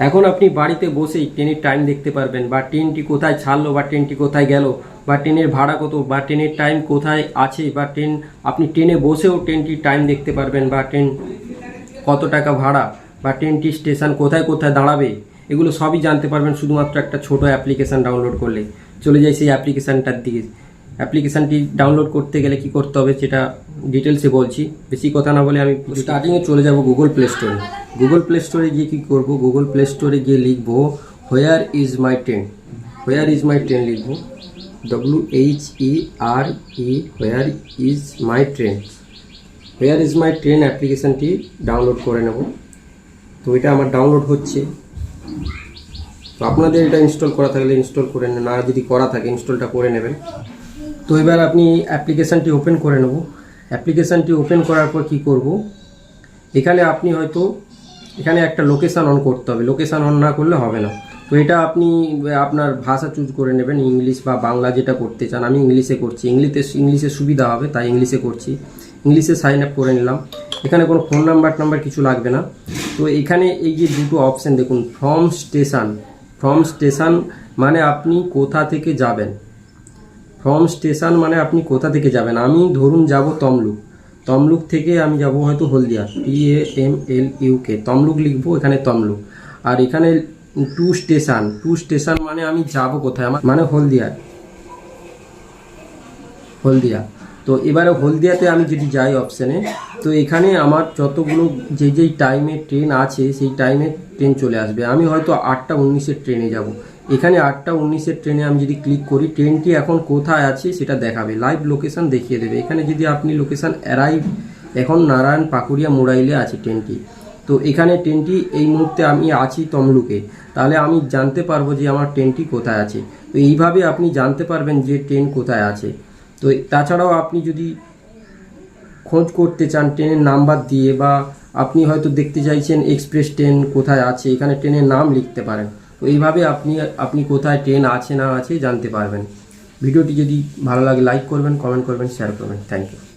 এখন আপনি বাড়িতে বসেই ট্রেনের টাইম দেখতে পারবেন, বা ট্রেনটি কোথায় ছাড়লো, বা ট্রেনটি কোথায় গেল, বা ট্রেনের ভাড়া কত, বা ট্রেনের টাইম কোথায় আছে, বা ট্রেন, আপনি ট্রেনে বসেও ট্রেনটির টাইম দেখতে পারবেন, বা ট্রেন কত টাকা ভাড়া, বা ট্রেনটি স্টেশন কোথায় কোথায় দাঁড়াবে, এগুলো সবই জানতে পারবেন শুধুমাত্র একটা ছোট অ্যাপ্লিকেশান ডাউনলোড করলে। চলে যাই সেই অ্যাপ্লিকেশানটার দিকে। অ্যাপ্লিকেশানটি ডাউনলোড করতে গেলে কি করতে হবে সেটা ডিটেলসে বলছি। বেশি কথা না বলে আমি স্টার্টিংয়ে চলে যাব গুগল প্লে স্টোরে গুগল প্লে স্টোরে গিয়ে কী করব? গুগল প্লে স্টোরে গিয়ে লিখব where is my train where is my train লিখব? W H E R E where is my train where is my train অ্যাপ্লিকেশানটি download করে নেব। তো এটা আমার ডাউনলোড হচ্ছে। তো আপনাদের এটা ইনস্টল করা থাকলে ইনস্টল করে নেন না যদি করা থাকে ইনস্টলটা করে নেবেন। তো এবার আপনি অ্যাপ্লিকেশানটি ওপেন করে নেব। অ্যাপ্লিকেশানটি ওপেন করার পর কি করব? এখানে আপনি হয়তো এখানে একটা লোকেশান অন করতে হবে। লোকেশান অন না করলে হবে না। তো এটা আপনি, আপনার ভাষা চুজ করে নেবেন, ইংলিশ বা বাংলা যেটা করতে চান। আমি ইংলিশে করছি। ইংলিশে ইংলিশে সুবিধা হবে, তাই ইংলিশে করছি। ইংলিশে সাইন আপ করে নিলাম। এখানে কোনো ফোন নাম্বার নাম্বার কিছু লাগবে না। তো এখানে এই যে দুটো অপশান দেখুন ফ্রম স্টেশন ফ্রম স্টেশন মানে আপনি কোথা থেকে যাবেন? ফ্রম স্টেশন মানে আপনি কোথা থেকে যাবেন? আমি ধরুন যাব তমলুক। তমলুক থেকে আমি যাব হয়তো Haldia T A M L U K Tamluk লিখব, এখানে তমলুক। আর এখানে টু স্টেশন টু স্টেশন মানে আমি যাব কোথায়? আমার মানে হলদিয়া। হলদিয়া। তো এবারে হলদিয়াতে আমি যদি যাই অপশানে তো এখানে আমার যতগুলো যে যেই টাইমে ট্রেন আছে, সেই টাইমে ট্রেন চলে আসবে। আমি হয়তো আটটা, উনিশের ট্রেনে যাব। এখানে আটটা উনিশের ট্রেনে আমি যদি ক্লিক করি ট্রেনটি এখন কোথায় আছে সেটা দেখাবে। লাইভ লোকেশন দেখিয়ে দেবে। এখানে যদি আপনি লোকেশন অ্যারাইভ এখন নারায়ণ পাকুড়িয়া মোড়াইলে আছে ট্রেনটি তো এখানে ট্রেনটি এই মুহূর্তে আমি আছি তমলুকে। তাহলে আমি জানতে পারব যে আমার ট্রেনটি কোথায় আছে। তো এইভাবে আপনি জানতে পারবেন যে ট্রেন কোথায় আছে। তো তাছাড়াও আপনি যদি খোঁজ করতে চান ট্রেনের নাম্বার দিয়ে বা আপনি হয়তো দেখতে চাইছেন এক্সপ্রেস ট্রেন কোথায় আছে, এখানে ট্রেনের নাম লিখতে পারেন। তো এইভাবে আপনি আপনি কোথায় ট্রেন আছে না আছে জানতে পারবেন। ভিডিওটি যদি ভালো লাগে লাইক করবেন কমেন্ট করবেন শেয়ার করবেন। Thank you